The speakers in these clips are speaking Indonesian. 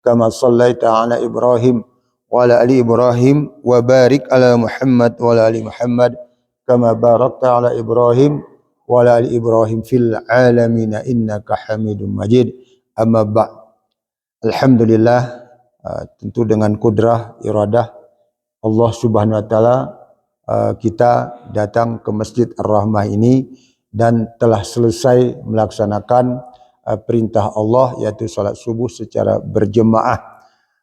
kama sallaita ala Ibrahim wa ala ali Ibrahim wa barik ala Muhammad wa ala ali Muhammad kama barakta ala Ibrahim wa ala ali Ibrahim fil alamin innaka Hamidum Majid amma ba. Alhamdulillah uh, tentu dengan kudrah iradah Allah Subhanahu wa taala uh, kita datang ke Masjid Ar-Rahmah ini dan telah selesai melaksanakan perintah Allah yaitu salat subuh secara berjemaah.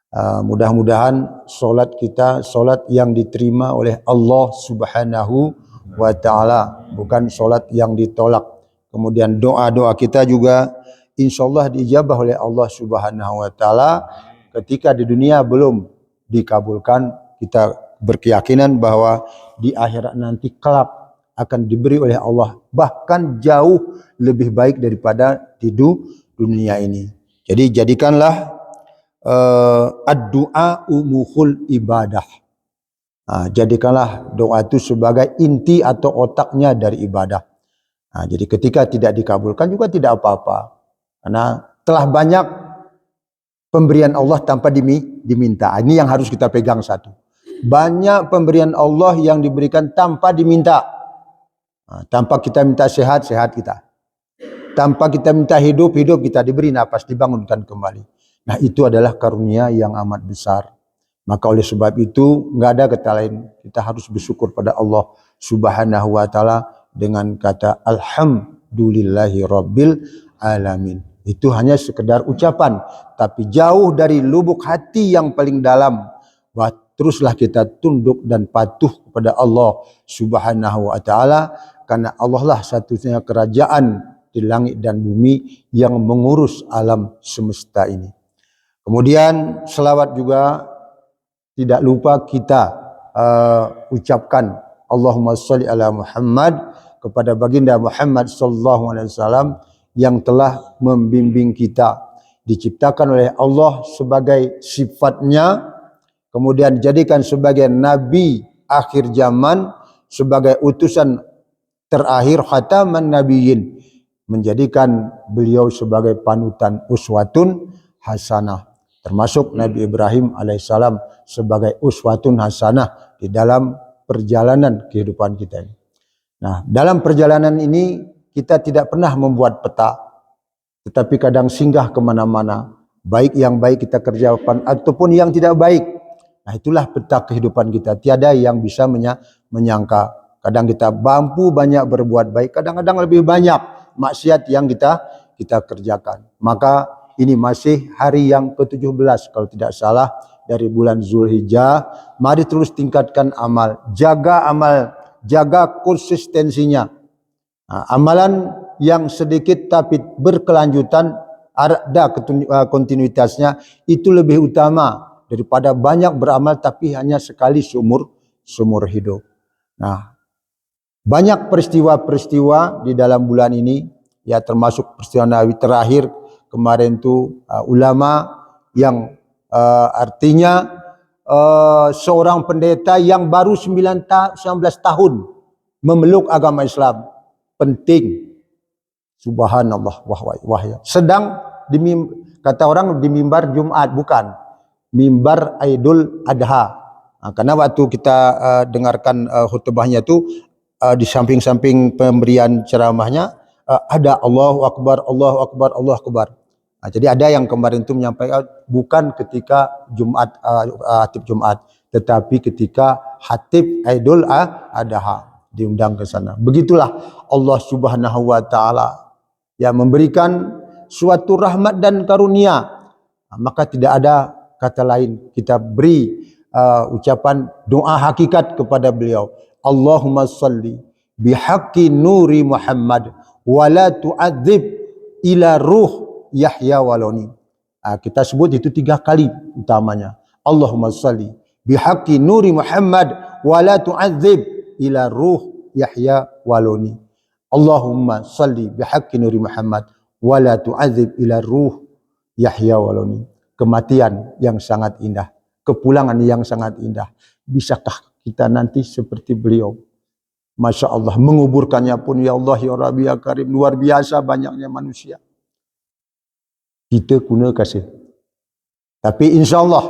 Uh, mudah-mudahan solat kita solat yang diterima oleh Allah Subhanahu wa taala, bukan solat yang ditolak. Kemudian doa-doa kita juga insyaallah diijabah oleh Allah Subhanahu wa taala ketika di dunia belum dikabulkan kita berkeyakinan bahwa di akhirat nanti kelak akan diberi oleh Allah bahkan jauh lebih baik daripada di dunia ini. Jadi jadikanlah uh, ad-du'a umuhul ibadah. Nah, jadikanlah doa itu sebagai inti atau otaknya dari ibadah. Nah, jadi ketika tidak dikabulkan juga tidak apa-apa. Karena telah banyak pemberian Allah tanpa diminta. Ini yang harus kita pegang satu. Banyak pemberian Allah yang diberikan tanpa diminta. Tanpa kita minta sehat, sehat kita. Tanpa kita minta hidup, hidup kita diberi nafas, dibangunkan kembali. Nah itu adalah karunia yang amat besar. Maka oleh sebab itu nggak ada kata lain. Kita harus bersyukur pada Allah Subhanahu wa taala dengan kata alhamdulillahi rabbil alamin. Itu hanya sekedar ucapan, tapi jauh dari lubuk hati yang paling dalam. Wah, teruslah kita tunduk dan patuh kepada Allah Subhanahu wa taala karena Allah lah satunya kerajaan di langit dan bumi yang mengurus alam semesta ini. Kemudian selawat juga tidak lupa kita uh, ucapkan Allahumma salli ala Muhammad kepada baginda Muhammad sallallahu alaihi wasallam yang telah membimbing kita diciptakan oleh Allah sebagai sifatnya kemudian dijadikan sebagai nabi akhir zaman sebagai utusan terakhir khataman nabiyyin menjadikan beliau sebagai panutan uswatun hasanah termasuk Nabi Ibrahim alaihissalam sebagai uswatun hasanah di dalam perjalanan kehidupan kita ini. Nah, dalam perjalanan ini kita tidak pernah membuat peta, tetapi kadang singgah ke mana-mana, baik yang baik kita kerjakan ataupun yang tidak baik. Nah, itulah peta kehidupan kita. Tiada yang bisa menyangka. Kadang kita mampu banyak berbuat baik, kadang-kadang lebih banyak maksiat yang kita kita kerjakan. Maka ini masih hari yang ke-17 kalau tidak salah dari bulan Zulhijjah. Mari terus tingkatkan amal, jaga amal, jaga konsistensinya. Nah, amalan yang sedikit tapi berkelanjutan ada uh, kontinuitasnya itu lebih utama daripada banyak beramal tapi hanya sekali seumur seumur hidup. Nah, banyak peristiwa-peristiwa di dalam bulan ini, ya termasuk peristiwa Nabi terakhir kemarin itu uh, ulama yang uh, artinya uh, seorang pendeta yang baru 9 ta 19 tahun memeluk agama Islam. Penting. Subhanallah wah wah, wah ya. Sedang di kata orang di mimbar Jumat bukan. Mimbar Aidul Adha. Nah, karena waktu kita uh, dengarkan uh, khutbahnya itu uh, di samping-samping pemberian ceramahnya uh, ada Allahu Akbar, Allahu Akbar, Allahu Akbar. Nah, jadi ada yang kemarin itu menyampaikan bukan ketika Jumat uh, hatib Jumat, tetapi ketika hatib Idul Adha diundang ke sana. Begitulah Allah Subhanahu wa taala yang memberikan suatu rahmat dan karunia. Nah, maka tidak ada kata lain kita beri uh, ucapan doa hakikat kepada beliau. Allahumma salli bihaqqi nuri Muhammad wa la tu'adzib ila ruh Yahya waloni. Nah, kita sebut itu tiga kali utamanya. Allahumma salli bihaqqi nuri Muhammad wa la tu'adzib ila ruh Yahya waloni. Allahumma salli bihaqqi nuri Muhammad wa la tu'adzib ila ruh Yahya waloni. Kematian yang sangat indah, kepulangan yang sangat indah. Bisakah kita nanti seperti beliau. Masya Allah, menguburkannya pun ya Allah ya Rabbi ya Karim, luar biasa banyaknya manusia. Kita guna kasih. Tapi insya Allah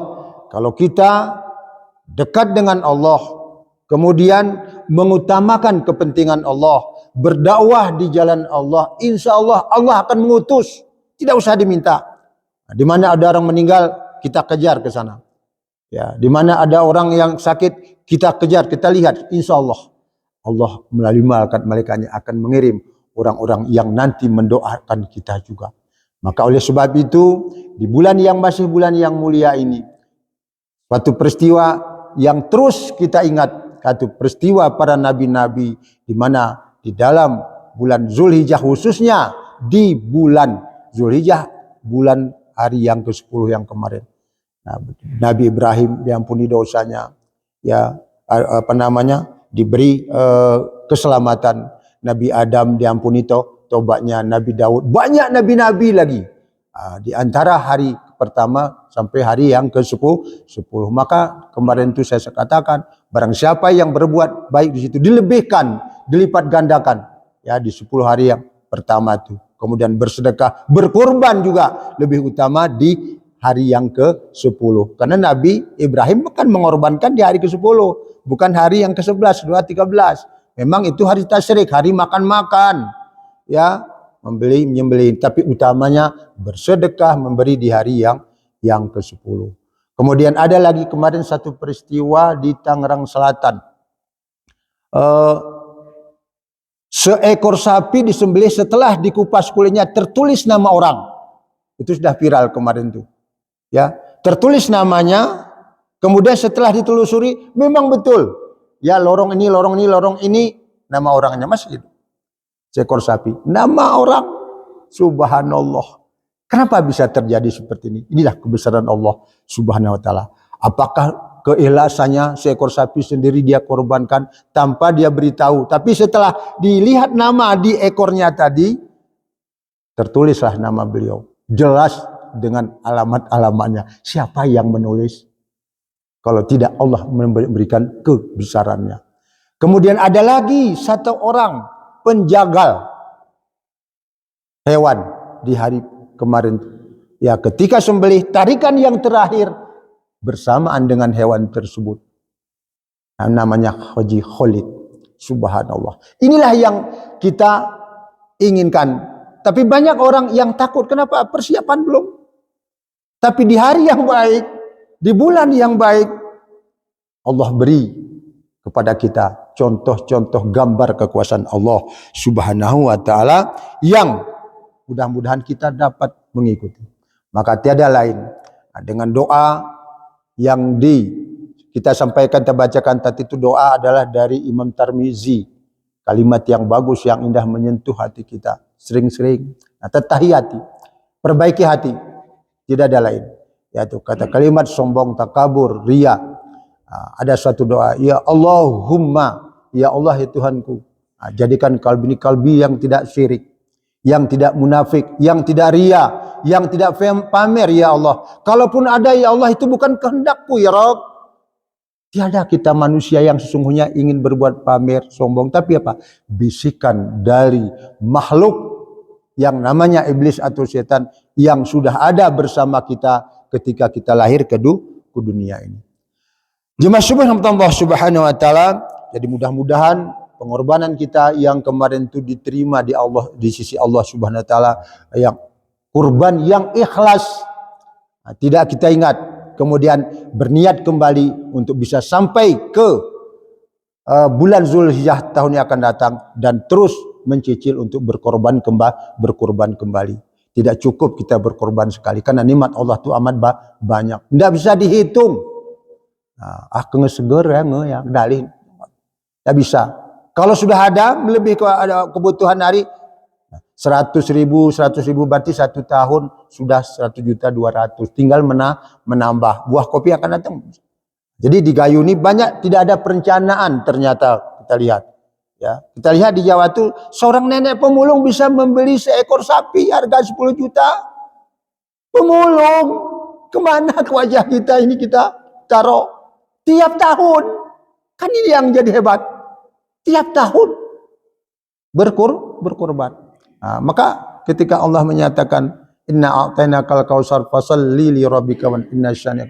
kalau kita dekat dengan Allah, kemudian mengutamakan kepentingan Allah, berdakwah di jalan Allah, insya Allah Allah akan mengutus. Tidak usah diminta. Di mana ada orang meninggal, kita kejar ke sana. Ya, di mana ada orang yang sakit, kita kejar, kita lihat, insya Allah Allah melalui malaikat malaikatnya akan mengirim orang-orang yang nanti mendoakan kita juga. Maka oleh sebab itu di bulan yang masih bulan yang mulia ini suatu peristiwa yang terus kita ingat satu peristiwa para nabi-nabi di mana di dalam bulan Zulhijjah khususnya di bulan Zulhijjah bulan hari yang ke-10 yang kemarin. Nah, Nabi Ibrahim diampuni dosanya ya apa namanya diberi uh, keselamatan. Nabi Adam diampuni to tobatnya Nabi Daud. Banyak nabi-nabi lagi. Uh, di antara hari pertama sampai hari yang ke-10 10 maka kemarin itu saya katakan barang siapa yang berbuat baik di situ dilebihkan dilipat gandakan. Ya di 10 hari yang pertama itu kemudian bersedekah berkorban juga. Lebih utama di hari yang ke-10. Karena Nabi Ibrahim kan mengorbankan di hari ke-10, bukan hari yang ke-11, 2, 13. Memang itu hari tasyrik, hari makan-makan. Ya, membeli menyembelih, tapi utamanya bersedekah memberi di hari yang yang ke-10. Kemudian ada lagi kemarin satu peristiwa di Tangerang Selatan. Uh, seekor sapi disembelih setelah dikupas kulitnya tertulis nama orang. Itu sudah viral kemarin tuh ya tertulis namanya kemudian setelah ditelusuri memang betul. Ya lorong ini lorong ini lorong ini nama orangnya masih itu seekor sapi. Nama orang subhanallah. Kenapa bisa terjadi seperti ini? Inilah kebesaran Allah subhanahu wa taala. Apakah keikhlasannya seekor sapi sendiri dia korbankan tanpa dia beritahu? Tapi setelah dilihat nama di ekornya tadi tertulislah nama beliau. Jelas dengan alamat-alamatnya. Siapa yang menulis? Kalau tidak Allah memberikan kebesarannya. Kemudian ada lagi satu orang penjagal hewan di hari kemarin. Ya ketika sembelih tarikan yang terakhir bersamaan dengan hewan tersebut. Nah, namanya Haji Khalid. Subhanallah. Inilah yang kita inginkan. Tapi banyak orang yang takut. Kenapa? Persiapan belum. Tapi di hari yang baik, di bulan yang baik, Allah beri kepada kita contoh-contoh gambar kekuasaan Allah Subhanahu wa taala yang mudah-mudahan kita dapat mengikuti. Maka tiada lain nah, dengan doa yang di kita sampaikan terbacakan tadi itu doa adalah dari Imam Tarmizi. Kalimat yang bagus yang indah menyentuh hati kita. Sering-sering nah, tetahiyati, perbaiki hati. Tidak ada lain. Yaitu kata kalimat sombong, takabur, ria. Ada suatu doa. Ya Allahumma. Ya Allah ya Tuhanku. Jadikan kalbi ini kalbi yang tidak syirik. Yang tidak munafik. Yang tidak ria. Yang tidak pamer ya Allah. Kalaupun ada ya Allah itu bukan kehendakku ya Rabb. Tiada kita manusia yang sesungguhnya ingin berbuat pamer, sombong. Tapi apa? Bisikan dari makhluk yang namanya iblis atau setan yang sudah ada bersama kita ketika kita lahir ke, du, ke dunia ini. Jemaah Allah Subhanahu wa taala, jadi mudah-mudahan pengorbanan kita yang kemarin itu diterima di Allah di sisi Allah Subhanahu wa taala yang kurban yang ikhlas. Nah, tidak kita ingat kemudian berniat kembali untuk bisa sampai ke uh, bulan Zulhijjah tahun yang akan datang dan terus mencicil untuk berkorban kembali berkorban kembali. Tidak cukup kita berkorban sekali karena nikmat Allah itu amat banyak. Tidak bisa dihitung. Nah, ah kena seger ya nge ya dalih. Tidak bisa. Kalau sudah ada lebih ke ada kebutuhan hari seratus ribu, seratus ribu berarti satu tahun sudah seratus juta dua ratus. Tinggal mena, menambah. Buah kopi akan datang. Jadi di Gayo ini banyak tidak ada perencanaan ternyata kita lihat. Ya, kita lihat di Jawa itu seorang nenek pemulung bisa membeli seekor sapi harga 10 juta. Pemulung, ke mana ke wajah kita ini kita taruh tiap tahun. Kan ini yang jadi hebat. Tiap tahun berkur berkorban. Nah, maka ketika Allah menyatakan inna a'tainakal kausar fasalli li rabbika wan inna syani'ak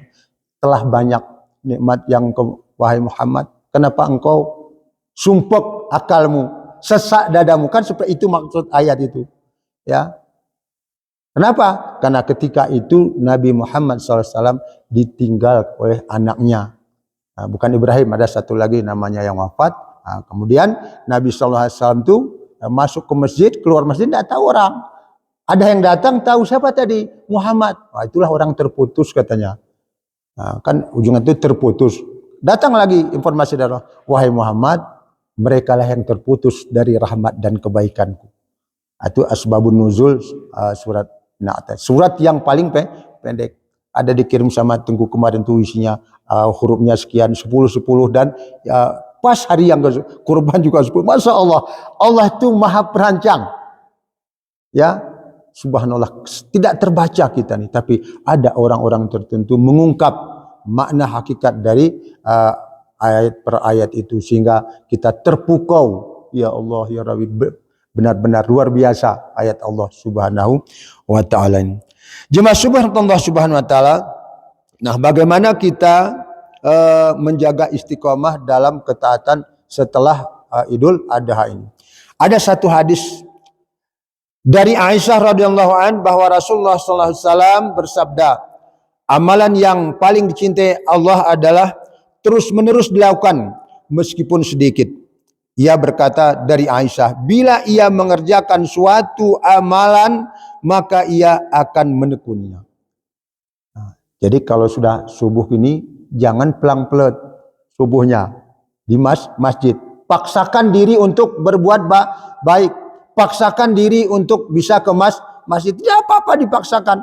telah banyak nikmat yang kau wahai Muhammad kenapa engkau sumpek akalmu sesak dadamu. Kan seperti itu maksud ayat itu. Ya. Kenapa? Karena ketika itu Nabi Muhammad SAW ditinggal oleh anaknya. Nah, bukan Ibrahim ada satu lagi namanya yang wafat. Nah, kemudian Nabi SAW itu eh, masuk ke masjid keluar masjid tidak tahu orang. Ada yang datang tahu siapa tadi? Muhammad. Nah, itulah orang terputus katanya. Nah, kan ujungnya itu terputus. Datang lagi informasi dari wahai Muhammad mereka lah yang terputus dari rahmat dan kebaikanku. Itu asbabun nuzul uh, surat Na'at. Surat yang paling pe pendek. Ada dikirim sama tunggu kemarin tuh isinya uh, hurufnya sekian 10 10 dan uh, pas hari yang kurban juga 10. Masya Allah. Allah itu maha perancang. Ya, subhanallah. Tidak terbaca kita nih. Tapi ada orang-orang tertentu mengungkap makna hakikat dari uh, ayat per ayat itu sehingga kita terpukau ya Allah ya Rabbi benar-benar luar biasa ayat Allah Subhanahu wa taala ini. Jemaah subhanallah subhanahu wa taala. Nah, bagaimana kita uh, menjaga istiqomah dalam ketaatan setelah uh, Idul Adha ini? Ada satu hadis dari Aisyah radhiyallahu an bahwa Rasulullah sallallahu alaihi bersabda, amalan yang paling dicintai Allah adalah terus menerus dilakukan meskipun sedikit. Ia berkata dari Aisyah, bila ia mengerjakan suatu amalan, maka ia akan menekuninya. Nah, jadi kalau sudah subuh ini, jangan pelang-pelet subuhnya di mas masjid. Paksakan diri untuk berbuat ba baik. Paksakan diri untuk bisa ke mas masjid. Tidak apa-apa dipaksakan.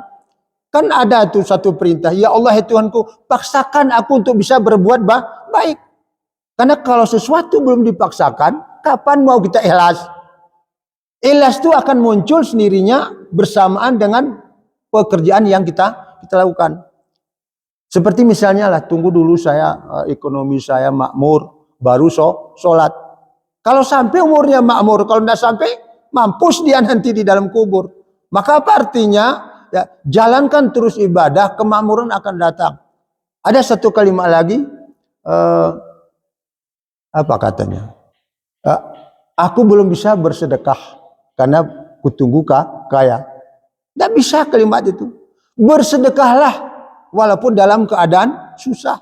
Kan ada tuh satu perintah, ya Allah ya Tuhanku, paksakan aku untuk bisa berbuat ba baik. Karena kalau sesuatu belum dipaksakan, kapan mau kita ikhlas? Ikhlas itu akan muncul sendirinya bersamaan dengan pekerjaan yang kita kita lakukan. Seperti misalnya lah, tunggu dulu saya eh, ekonomi saya makmur, baru so, sholat. Kalau sampai umurnya makmur, kalau tidak sampai, mampus dia nanti di dalam kubur. Maka apa artinya? Ya, jalankan terus ibadah, kemakmuran akan datang. Ada satu kalimat lagi, uh, apa katanya? Uh, aku belum bisa bersedekah karena kutunggu kaya. Tidak bisa kalimat itu. Bersedekahlah walaupun dalam keadaan susah.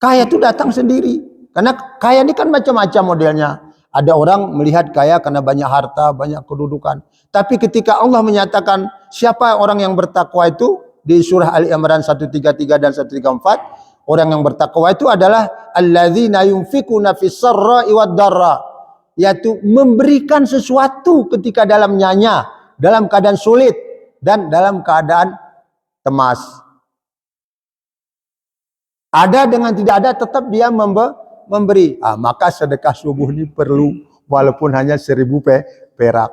Kaya itu datang sendiri. Karena kaya ini kan macam-macam modelnya. Ada orang melihat kaya karena banyak harta, banyak kedudukan. Tapi ketika Allah menyatakan siapa orang yang bertakwa itu di surah Ali Imran 133 dan 134 orang yang bertakwa itu adalah alladzina yunfikuna fis sarra'i wad darra yaitu memberikan sesuatu ketika dalam nyanya dalam keadaan sulit dan dalam keadaan temas ada dengan tidak ada tetap dia memberi. Ah, maka sedekah subuh ini perlu walaupun hanya seribu perak.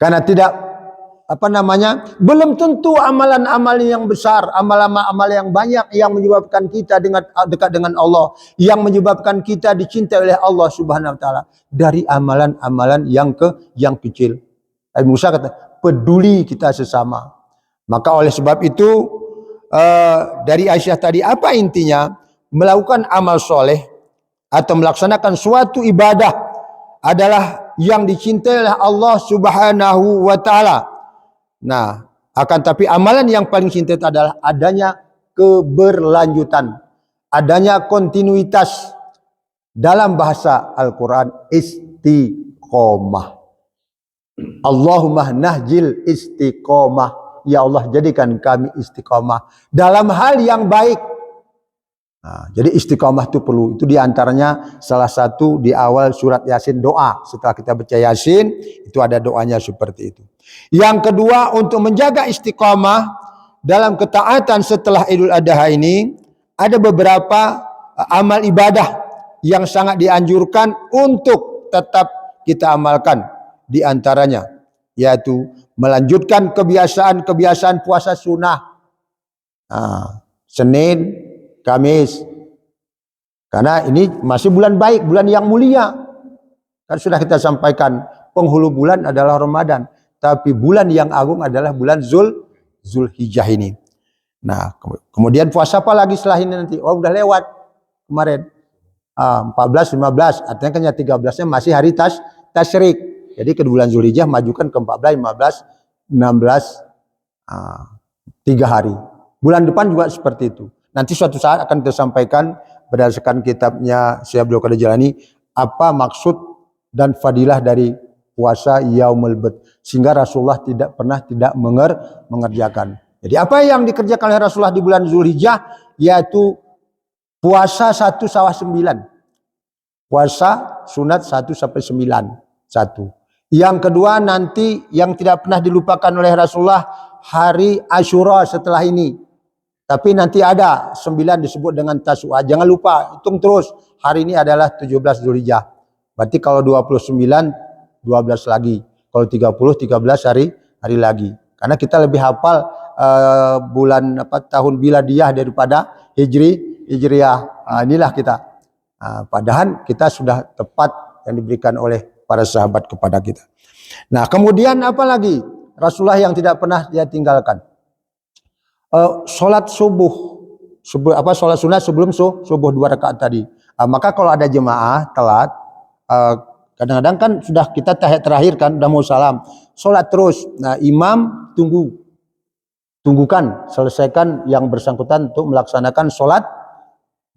Karena tidak apa namanya belum tentu amalan-amalan yang besar amalan-amalan yang banyak yang menyebabkan kita dengan dekat dengan Allah yang menyebabkan kita dicintai oleh Allah Subhanahu wa taala dari amalan-amalan yang ke yang kecil. Nabi Musa kata peduli kita sesama. Maka oleh sebab itu uh, dari Aisyah tadi apa intinya? Melakukan amal soleh atau melaksanakan suatu ibadah adalah yang dicintai oleh Allah Subhanahu wa taala Nah, akan tapi amalan yang paling cinta adalah adanya keberlanjutan, adanya kontinuitas dalam bahasa Al-Quran istiqomah. Allahumma nahjil istiqomah. Ya Allah jadikan kami istiqomah dalam hal yang baik Nah, jadi istiqomah itu perlu. Itu di antaranya salah satu di awal surat Yasin doa. Setelah kita baca Yasin, itu ada doanya seperti itu. Yang kedua untuk menjaga istiqomah dalam ketaatan setelah Idul Adha ini ada beberapa uh, amal ibadah yang sangat dianjurkan untuk tetap kita amalkan. Di antaranya yaitu melanjutkan kebiasaan-kebiasaan puasa sunnah. Nah, Senin, Kamis. Karena ini masih bulan baik, bulan yang mulia. Kan sudah kita sampaikan, penghulu bulan adalah Ramadan. tapi bulan yang agung adalah bulan Zul Zulhijjah ini. Nah, kemudian puasa apa lagi setelah ini nanti? Oh, udah lewat kemarin. Ah, 14, 15, artinya kan yang 13-nya masih hari tas tasyrik. Jadi ke bulan Zulhijjah majukan ke 14, 15, 16, ah, tiga hari. Bulan depan juga seperti itu. Nanti suatu saat akan tersampaikan berdasarkan kitabnya Syekh Abdul Qadir Jalani apa maksud dan fadilah dari puasa yaumul bid sehingga Rasulullah tidak pernah tidak menger mengerjakan. Jadi apa yang dikerjakan oleh Rasulullah di bulan Zulhijjah yaitu puasa satu sawah sembilan. Puasa sunat satu sampai sembilan. Satu. Yang kedua nanti yang tidak pernah dilupakan oleh Rasulullah hari Ashura setelah ini. Tapi nanti ada sembilan disebut dengan Tasua. Jangan lupa hitung terus. Hari ini adalah 17 Zulhijjah. Berarti kalau 29 12 lagi. Kalau 30 13 hari hari lagi. Karena kita lebih hafal uh, bulan apa tahun biladiyah daripada Hijri Hijriah. Uh, inilah kita. Uh, padahal kita sudah tepat yang diberikan oleh para sahabat kepada kita. Nah, kemudian apa lagi? Rasulullah yang tidak pernah dia tinggalkan. Uh, sholat subuh, subuh apa sholat sunat sebelum subuh dua rakaat tadi. Uh, maka kalau ada jemaah telat, uh, kadang-kadang kan sudah kita tahiyat terakhir kan, udah mau salam, sholat terus. Nah imam tunggu, tunggukan, selesaikan yang bersangkutan untuk melaksanakan sholat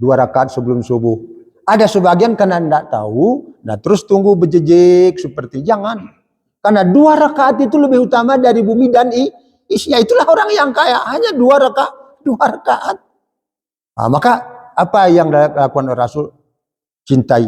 dua rakaat sebelum subuh. Ada sebagian karena tidak tahu, nah terus tunggu berjejek seperti jangan. Karena dua rakaat itu lebih utama dari bumi dan isinya. Itulah orang yang kaya, hanya dua rakaat, dua rakaat. Nah, maka apa yang dilakukan Rasul? Cintai.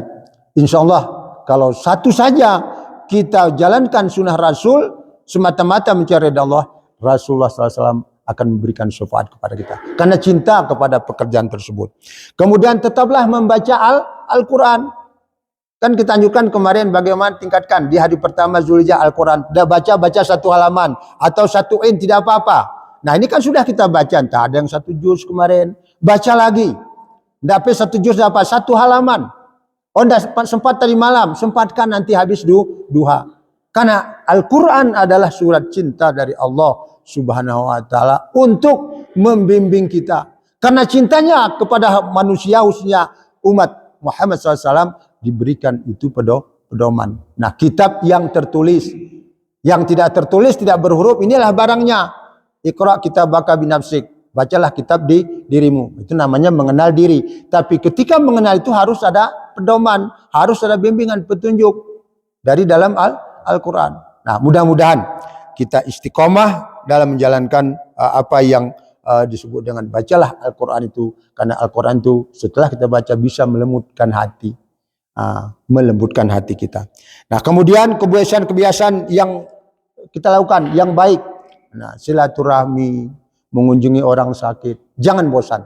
Insya Allah kalau satu saja kita jalankan sunnah Rasul semata-mata mencari Allah, Rasulullah SAW akan memberikan syafaat kepada kita. Karena cinta kepada pekerjaan tersebut. Kemudian tetaplah membaca Al-Quran. Kan kita anjurkan kemarin bagaimana tingkatkan di hari pertama Zulhijjah Al-Quran. Sudah baca-baca satu halaman atau satu in tidak apa-apa. Nah ini kan sudah kita baca. Entah ada yang satu juz kemarin. Baca lagi. Dapat satu juz dapat satu halaman. Oh sempat, sempat tadi malam. Sempatkan nanti habis du, duha. Karena Al-Quran adalah surat cinta dari Allah subhanahu wa ta'ala untuk membimbing kita. Karena cintanya kepada manusia khususnya umat Muhammad SAW diberikan itu pedoman. Nah kitab yang tertulis, yang tidak tertulis tidak berhuruf inilah barangnya. Iqra kitab baka binafsik. Bacalah kitab di dirimu. Itu namanya mengenal diri. Tapi ketika mengenal itu harus ada pedoman, harus ada bimbingan, petunjuk dari dalam Al-Quran. nah mudah-mudahan kita istiqomah dalam menjalankan uh, apa yang uh, disebut dengan bacalah Al-Quran itu. Karena Al-Quran itu setelah kita baca bisa melembutkan hati. Uh, melembutkan hati kita. Nah kemudian kebiasaan-kebiasaan yang kita lakukan yang baik. Nah silaturahmi, mengunjungi orang sakit. Jangan bosan.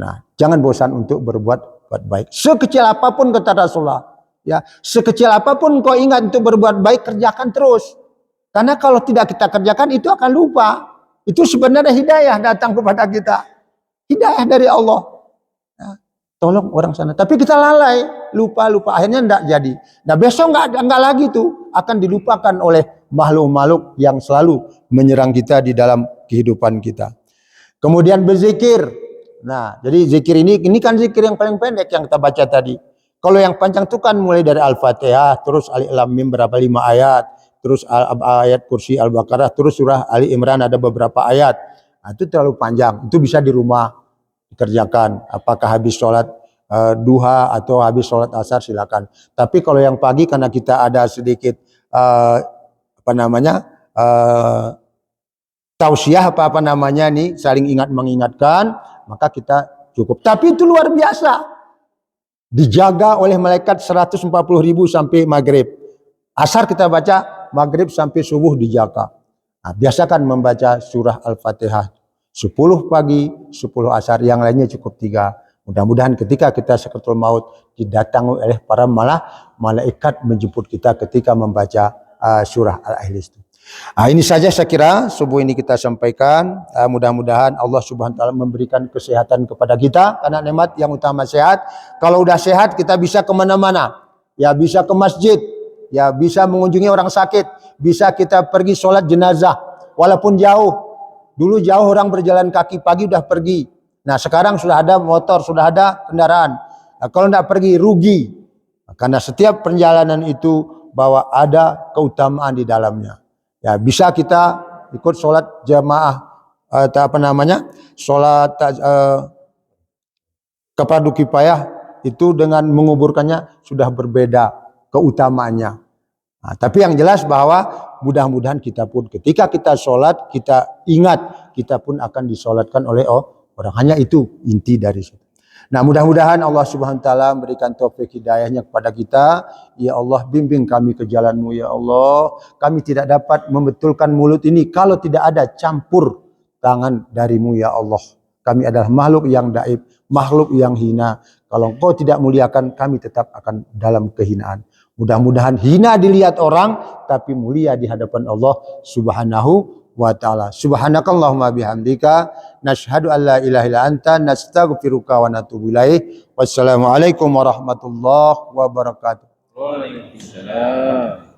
Nah jangan bosan untuk berbuat buat baik. Sekecil apa pun kata Rasulullah. Ya, sekecil apa pun kau ingat untuk berbuat baik kerjakan terus. Karena kalau tidak kita kerjakan itu akan lupa. Itu sebenarnya hidayah datang kepada kita. Hidayah dari Allah. Tolong orang sana. Tapi kita lalai, lupa-lupa. Akhirnya tidak jadi. Nah besok nggak nggak lagi tuh akan dilupakan oleh makhluk-makhluk yang selalu menyerang kita di dalam kehidupan kita. Kemudian berzikir. Nah, jadi zikir ini ini kan zikir yang paling pendek yang kita baca tadi. Kalau yang panjang itu kan mulai dari Al-Fatihah, terus Alif Lam Mim berapa lima ayat, terus ayat kursi Al-Baqarah, terus surah Ali Imran ada beberapa ayat. Nah, itu terlalu panjang. Itu bisa di rumah dikerjakan. Apakah habis sholat uh, duha atau habis sholat asar silakan. Tapi kalau yang pagi karena kita ada sedikit uh, apa namanya uh, tausiah apa apa namanya nih saling ingat mengingatkan maka kita cukup. Tapi itu luar biasa. Dijaga oleh malaikat 140 ribu sampai maghrib. Asar kita baca maghrib sampai subuh dijaga. Nah, biasakan membaca surah Al-Fatihah 10 pagi, 10 asar, yang lainnya cukup tiga. Mudah-mudahan ketika kita seketul maut didatangi oleh para malah malaikat menjemput kita ketika membaca uh, surah Al-Ahlis itu. Nah, ini saja saya kira subuh ini kita sampaikan. Uh, mudah-mudahan Allah Subhanahu wa taala memberikan kesehatan kepada kita karena nikmat yang utama sehat. Kalau udah sehat kita bisa ke mana-mana. Ya bisa ke masjid, ya bisa mengunjungi orang sakit, bisa kita pergi sholat jenazah walaupun jauh. Dulu jauh orang berjalan kaki pagi udah pergi. Nah sekarang sudah ada motor, sudah ada kendaraan. Nah, kalau tidak pergi rugi. Karena setiap perjalanan itu bahwa ada keutamaan di dalamnya. Ya bisa kita ikut sholat jamaah atau apa namanya sholat eh, kepada kipayah itu dengan menguburkannya sudah berbeda keutamaannya. Nah, tapi yang jelas bahwa mudah-mudahan kita pun ketika kita sholat kita ingat kita pun akan disolatkan oleh orang. Hanya itu inti dari situ. Nah mudah-mudahan Allah subhanahu wa ta'ala memberikan taufik hidayahnya kepada kita. Ya Allah bimbing kami ke jalanmu ya Allah. Kami tidak dapat membetulkan mulut ini kalau tidak ada campur tangan darimu ya Allah. Kami adalah makhluk yang daib, makhluk yang hina. Kalau engkau tidak muliakan, kami tetap akan dalam kehinaan. Mudah-mudahan hina dilihat orang, tapi mulia di hadapan Allah subhanahu wa ta'ala. Subhanakallahumma bihamdika. Nashhadu an la ilaha illa anta. Nastaghfiruka wa natubu ilaih. Wassalamualaikum warahmatullahi wabarakatuh. Waalaikumsalam.